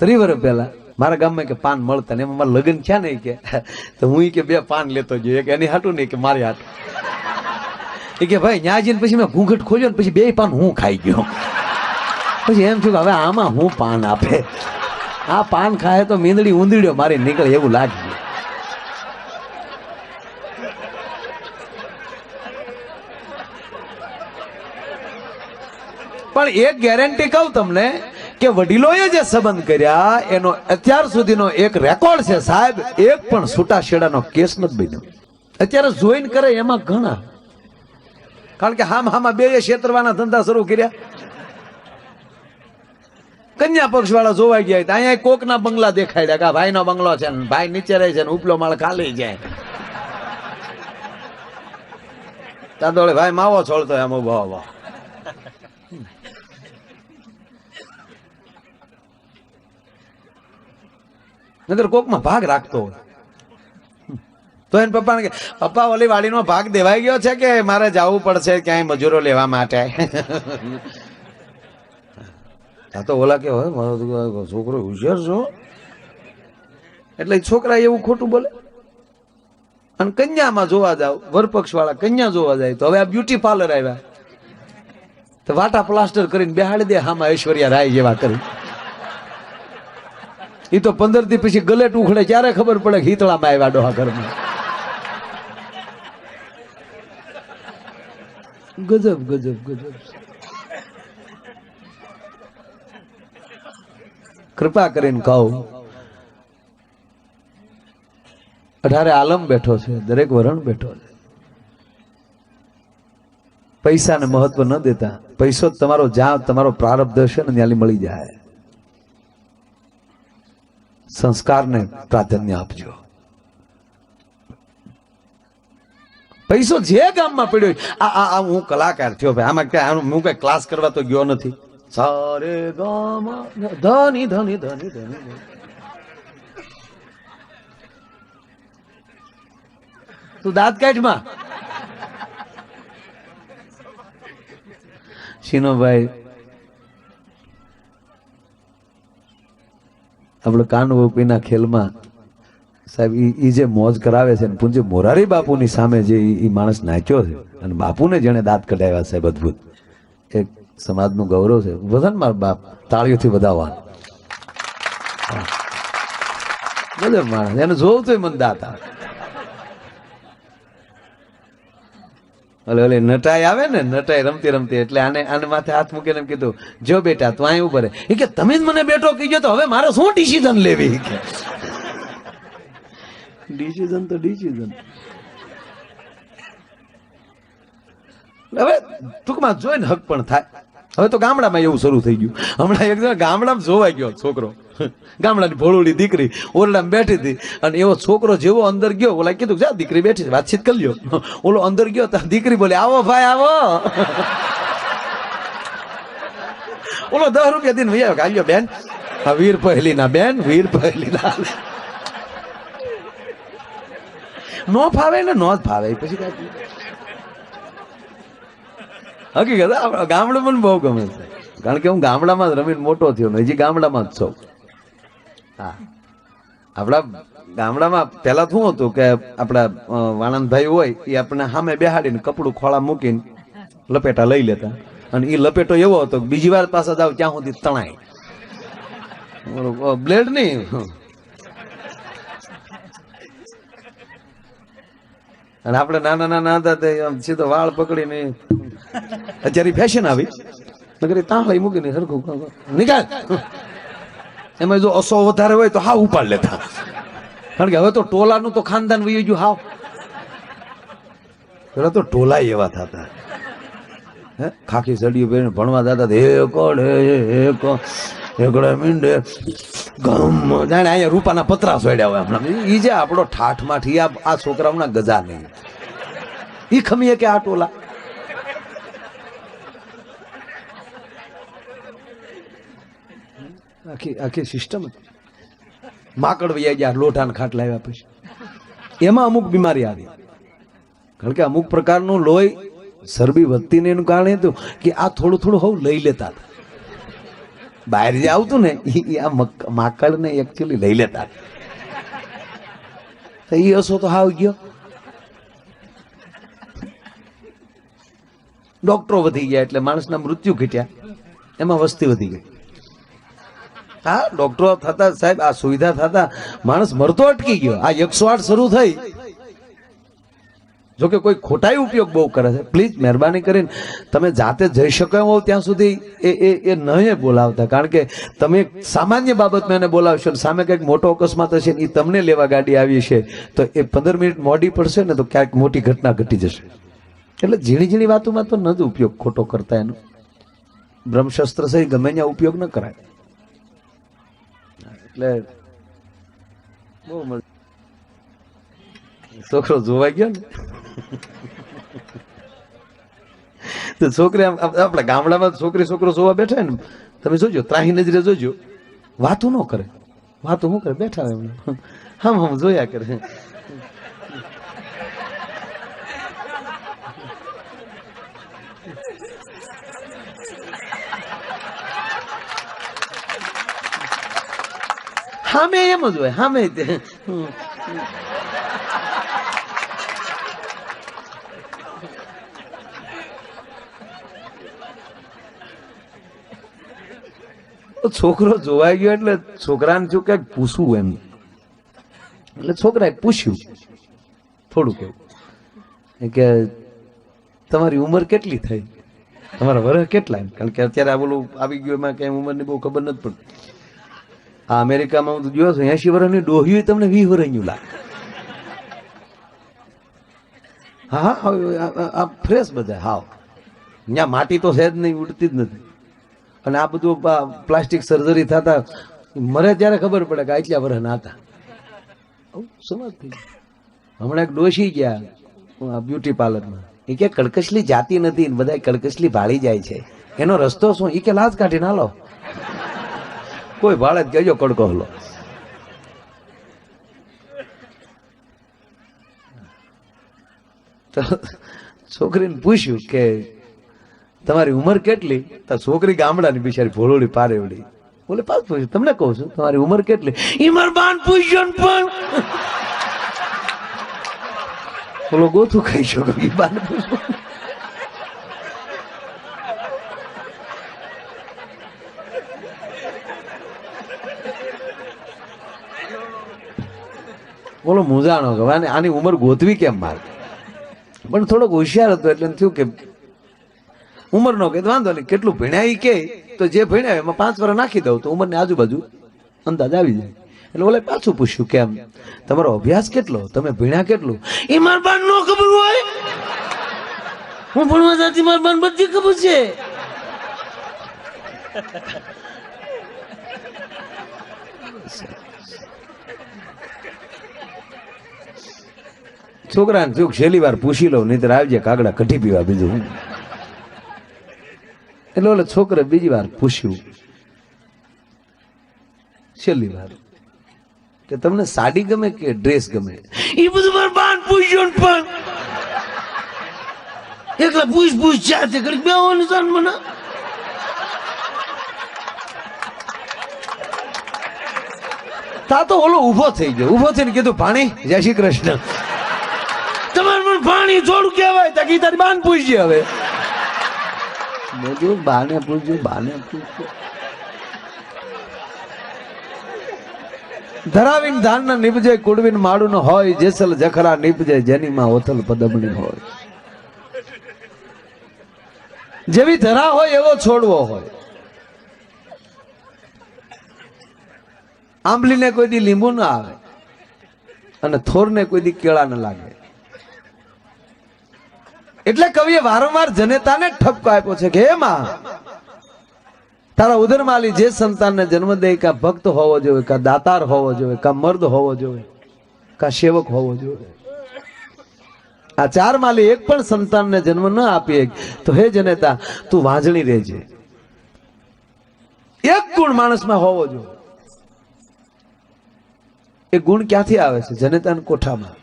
ત્રી વર્ષ પહેલા મારા ગામમાં કે પાન મળતા ને એમાં લગ્ન છે ને કે. તો હું કે બે પાન લેતો જોઈએ કે એની હાટું નહીં કે મારી હાટું. એ કે ભાઈ, ન્યા જઈને પછી મેં ઘૂંઘટ ખોલ્યો ને પછી બે પાન હું ખાઈ ગયો. પછી એમ થયું હવે આમાં હું પાન આપે? આ પાન ખાય તો મીંદડી ઊંધીડ્યો મારી નીકળે એવું લાગ્યું. પણ એક ગેરંટી કહું તમને કે વડીલોએ જે સંબંધ કર્યા, એનો અત્યાર સુધીનો એક રેકોર્ડ છે સાહેબ. એક પણ છૂટાછેડાનો કેસ નથી બન્યો. અત્યારે જોઈન કરે એમાં ઘણા. કારણ કે હામ હામાં બે ક્ષેત્રવાના ધંધા શરૂ કર્યા. કન્યા પક્ષ વાળા જોવાઈ ગયા અહીંયા કોકના બંગલા દેખાડ્યા કે ભાઈ નો બંગલો છે ભાઈ નીચે રહે છે ઉપલો માળ ખાલી જાય. ત્યાં ભાઈ માવો છોડતો એમ ઊભો ઊભો નગર કોકમાં ભાગ રાખતો હોય. તો એને પપ્પાને કે, પપ્પા ઓલી વાડીનો ભાગ દેવાઈ ગયો છે કે મારે જવું પડશે ક્યાંય મજૂરો લેવા માટે? આ તો ઓલા કે હોય છોકરો હોશિયાર છો. એટલે છોકરા એવું ખોટું બોલે. અને કન્યામાં જોવા જાવ વરપક્ષ વાળા કન્યા જોવા જાય તો, હવે આ બ્યુટી પાર્લર આવ્યા. તો વાટા પ્લાસ્ટર કરીને બેહાડી દે, હામાં ઐશ્વર્યા રાય જેવા કરી. એ તો પંદર દી પછી ગલેટ ઉખડે ત્યારે ખબર પડે હિતળામાં આવ્યા ડોહા ઘરમાં? ગજબ ગજબ ગજબ. કૃપા કરીને કહું. અઢારે આલમ બેઠો છે, દરેક વરણ બેઠો છે. પૈસાને મહત્વ ન દેતા. પૈસો તમારો જ્યાં તમારો પ્રારબ્ધ હશે ને ત્યાંથી મળી જાય. સંસ્કારને પ્રાધાન્ય આપજો. પૈસો જે ગામમાં પડ્યો આ આ આ હું કલાકાર થયો ભાઈ. આમાં ક્યાં હું કઈ ક્લાસ કરવા તો ગયો નથી. સારે ગામા ધની ધની ધની ધની તું દાંત કાઢમાં શીનોભાઈ આપણે કાનવોપીના ખેલમાં, સાહેબ એ જે મોજ કરાવે છે પૂંજે મોરારી બાપુની સામે જે ઈ માણસ નાચ્યો છે, અને બાપુને જેણે દાંત કઢાવ્યા, સાહેબ, અદભુત. એક સમાજનું ગૌરવ છે. વજન માર બાપ, તાળીઓથી વધાવવા બધા માણસ. એને જોવું તો મન દાંત. ઓલે ઓલે નટાઈ આવે ને નટાઈ રમતી રમતી એટલે આને આને માથે હાથ મૂકીને એમ કીધું જો બેટા તું અહીં ઉભરે એ કે તમે જ મને બેઠો કીધો તો હવે મારે શું ડિસિઝન લેવી? કે. ડિસિઝન તો ડિસિઝન હવે ટૂંકમાં જોઈને હક પણ થાય. હવે તો ગામડામાં એવું શરૂ થઈ ગયું. હમણાં એક ગામડામાં જોવાઈ ગયો છોકરો. ગામડાની ભોળુડી દીકરી ઓરડામાં બેઠી હતી અને એવો છોકરો જેવો અંદર ગયો ઓલા કીધું, જા, દીકરી બેઠી વાતચીત કરી લ્યો. ઓલો અંદર ગયો ત્યાં દીકરી બોલે, આવો ભાઈ, આવો. ઓલો દસ રૂપિયા દિન ભાઈ આવ્યો બેન. હા વીર પહેલી ના બેન, વીર પહેલી ના નો ફાવે ને નો જ ફાવે પછી કાંઈ હકીકત, આ ગામડું મને બહુ ગમે છે. કારણ કે હું ગામડામાં જ રમીને મોટો થયો ને, હજી ગામડામાં જ છું. હા. આપણા ગામડામાં પહેલા શું હતું કે આપણા વાણંદભાઈ હોય, એ આપણે સામે બેહાડીને કપડું ખોળા મૂકીને લપેટા લઈ લેતા. અને એ લપેટો એવો હતો કે બીજી વાર પાછા જાવ ત્યાં સુધી તણાય. બ્લેડ નહીં. અને આપણે નાના નાના હતા તે સીધો વાળ પકડીને અત્યારે ફેશન આવી. નગર તાંહળી મૂકીને સરખું નિકાલ. એમાં જો અસો વધારે હોય તો હા ઉપાડ લેતા કારણ કે હવે તો ટોલાનું તો ખાનદાન વયું ગયું, હાવ. પેલા તો ટોલા એવા થતા. હે? ખાખી સડીઓ પહેરીને ભણવા જતા હે કોડ હે હે એકડે મીંડે. ગમ. જાણે અહીંયા રૂપાના પતરા સોડ્યા હોય હમણાં. એ જે આપણો ઠાઠ માઠી આ છોકરાઓના ગજા નહીં. એ ખમીએ કે આ ટોલા? આખી આખી સિસ્ટમ માકડ વૈયા ગયા, લોઢાને ખાટ લાવ્યા પછી. એમાં અમુક બીમારી આવી. કારણ કે અમુક પ્રકારનું લોહી ચરબી વધતી ને એનું કારણ હતું કે આ થોડું થોડું હવ લઈ લેતા હતા. બહાર જે આવતું ને, ઈ આ માકડ ને એકચ્યુઅલી લઈ લેતા તો ઈ હસો તો હાવ ગયો. ડોક્ટરો વધી ગયા એટલે માણસના મૃત્યુ ઘટ્યા. એમાં વસ્તી વધી ગઈ. હા ડોક્ટરો થતા સાહેબ, આ સુવિધા થતા માણસ મરતો અટકી ગયો. આ એકસો આઠ શરૂ થઈ. જોકે કોઈ ખોટાઈ ઉપયોગ બહુ કરે છે. પ્લીઝ મહેરબાની કરીને તમે જાતે જઈ શકો એમ હોવ ત્યાં સુધી એ એ એ નહીં બોલાવતા. કારણ કે તમે સામાન્ય બાબતમાં એને બોલાવશો સામે કંઈક મોટો અકસ્માત હશે ને એ તમને લેવા ગાડી આવી છે, તો એ પંદર મિનિટ મોડી પડશે ને તો ક્યાંક મોટી ઘટના ઘટી જશે. એટલે ઝીણી ઝીણી વાતોમાં તો ન જ ઉપયોગ ખોટો કરતા એનો. બ્રહ્મશસ્ત્ર સહિત ગમે ત્યાં ઉપયોગ ન કરાય. એટલે બહુ મજા. છોકરો જોવા ગયો ને? તો છોકરી આપણા ગામડામાં છોકરી છોકરો જોવા બેઠા ને, તમે જોજો, ત્રાહી નજરે જોજો. વાતો ન કરે. વાતો શું કરે? બેઠા એમને. હમ હમ જોયા કરે. હામે એમ જ હોય હામે છોકરો જોવાઈ ગયો એટલે છોકરાને શું કંઈક પૂછવું એમ. એટલે છોકરાએ પૂછ્યું. થોડું કેવું. કે, તમારી ઉંમર કેટલી થઈ? તમારા વર્ષ કેટલા? કારણ કે અત્યારે આ બોલું આવી ગયું એમાં કઈ ઉંમરની બહુ ખબર નથી પડતી. આ અમેરિકામાં હું જોયો છું એસી વર્ષની ડોહ્યું તમને વીસ વર્ષનું લાગે હા હા ફ્રેશ બધા, હાવ. ત્યાં માટી તો સહેજ નહીં, ઉડતી જ નથી. અને આ બધું પ્લાસ્ટિક સર્જરી થતા મરે ત્યારે ખબર પડે કે આટલા વર્ષ ના હતા. આવું થઈ હમણાં એક ડોશી ગયા બ્યુટી પાર્લરમાં. એ કે કડકસલી જાતી નથી બધા કડકસલી ભાળી જાય છે. એનો રસ્તો શું? એ કે લાજ કાઢીને હાલો. કોઈ ભાડે જ કહેજો કડકો હલો. તો છોકરીને પૂછ્યું કે તમારી ઉંમર કેટલી? તો છોકરી ગામડાની બિચારી ભોળોડી પારેવડી. બોલે પાછું પૂછ્યું તમને કહું છું, તમારી ઉંમર કેટલી? ઈમર બાન પૂછ્યો પણ. બોલો, ગોથું ખાઈ શકો બાન પૂછ્યો બોલો મુજાણો કે આને- ઉંમર ગોતવી કેમ માર? પણ થોડોક હોશિયાર હતો એટલે થયું કે ઉંમર નો કે વાંધો નહીં. કેટલું ભણ્યા કે, તો જે ભણ્યા એમાં પાંચ વર્ષ નાખી દઉં તો ઉંમરની આજુબાજુ અંદાજ આવી જાય. એટલે ઓલે પાછું પૂછ્યું કેમ તમારો અભ્યાસ કેટલો? તમે ભણ્યા કેટલું? એ મારા બાન નો ખબર હોય! હું ભણવા જાતી મારા બાન બધી ખબર છે. છોકરાને ચૂક છેલ્લી વાર પૂછી લઉં નહીં આવજે કાગડા કઢી પીવા બીજું એટલે ઓલે છોકરે બીજી વાર પૂછ્યું છેલ્લી વાર કે તમને સાડી ગમે કે ડ્રેસ ગમે? એ બધું મારે બાન પૂછ્યો પણ. એકલા પૂછ પૂછ ચાતે કરી બેવાનું જાન મને. તા તો ઓલો ઊભો થઈ ગયો. ઊભો થઈને કીધું પાણી જય શ્રી કૃષ્ણ. પાણી જોડ કહેવાય, તો ગીતા બાન પૂછજે હવે. બધું બાને પૂછજો બાને પૂછજો. ધરાવીન ધાન ના નીપજે કુડવીન માડું હોય, જેસલ જખરા નીપજે જેની માં ઓથલ પદમણી હોય. જેવી ધરા હોય, એવો છોડવો હોય. આંબલીને કોઈ દી લીંબુ ના આવે, અને થોરને કોઈ દી કેળા ન લાગે. એટલે કવિએ વારંવાર જનેતાને ઠપકો આપ્યો છે કે, હે માં, તારા ઉદરમાલી જે સંતાનને જન્મ દે, કા ભક્ત હોવો જોઈએ, કા દાતાર હોવો જોઈએ, કા મર્દ હોવો જોઈએ, કા સેવક હોવો જોઈએ. આ ચાર માલી એક પણ સંતાનને જન્મ ન આપીએ તો હે જનેતા, તું વાંજણી રહેજે. એક ગુણ માણસમાં હોવો જોઈએ. એ ગુણ ક્યાંથી આવે છે? જનેતાના કોઠામાં.